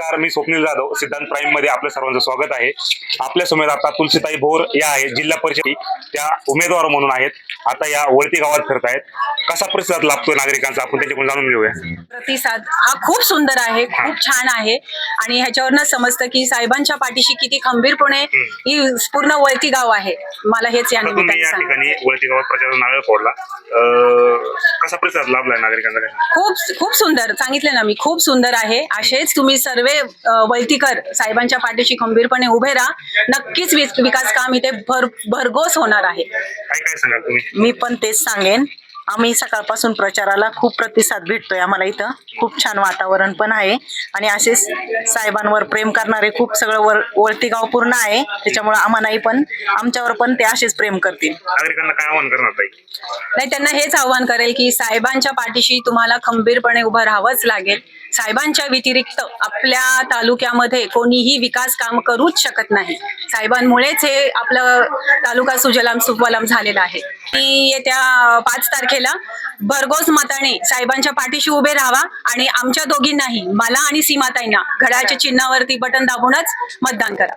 नमस्कार मी स्वप्नील जाधव सिद्धांत प्राईममध्ये आपल्या सर्वांचं स्वागत आहे. आपल्यासमोर आता तुलसीताई भोर या आहेत जिल्हा परिषद त्या उमेदवार म्हणून आहेत. आता या वळती गावात फिरत आहेत. कसा प्रतिसाद लाभतो नागरिकांचा? आपण त्याच्याकडून जाणून घेऊया. प्रतिसाद हा खूप सुंदर आहे खूप छान आहे. आणि ह्याच्यावरनं समजतं की साहेबांच्या पाठीशी किती खंबीरपणे ही पूर्ण वळती गाव आहे. मला हेच या या ठिकाणी वळती गावात प्रचार नारळ फोडला. अं, कसा प्रतिसाद लाभलाय नागरिकांचा काय? खूप खूप सुंदर. सांगितलं ना मी खूप सुंदर आहे. असेच तुम्ही सर्व वैतीकर साहेबांच्या पाठीशी खंबीरपणे उभे राहा. नक्कीच विकास काम इथे भर भरघोस होणार आहे. काय काय सांगाल तुम्ही? मी पण तेच सांगेन. आम्ही सकाळपासून प्रचाराला खूप प्रतिसाद भेटतोय आम्हाला इथं. खूप छान वातावरण पण आहे. आणि असेच साहेबांवर प्रेम करणारे खूप सगळं वर वळती गाव पूर्ण आहे. त्याच्यामुळे आम्हालाही पण आमच्यावर पण ते असेच प्रेम करतील. नागरिकांना काय आवाहन करणार ताई? नाही त्यांना हेच आव्हान करेल की साहेबांच्या पाठीशी तुम्हाला खंबीरपणे उभं राहावंच लागेल. साहेबांच्या व्यतिरिक्त आपल्या तालुक्यामध्ये कोणीही विकास काम करूच शकत नाही. साहेबांमुळेच हे आपलं तालुका सुजलाम सुफलाम झालेला आहे. मी येत्या पाच तारखेला भरघोस मताने साहेबांच्या पाठीशी उभे राहावा आणि आमच्या दोघींनाही मला आणि सीमाताईंना घड्याच्या चिन्हावरती बटन दाबूनच मतदान करा.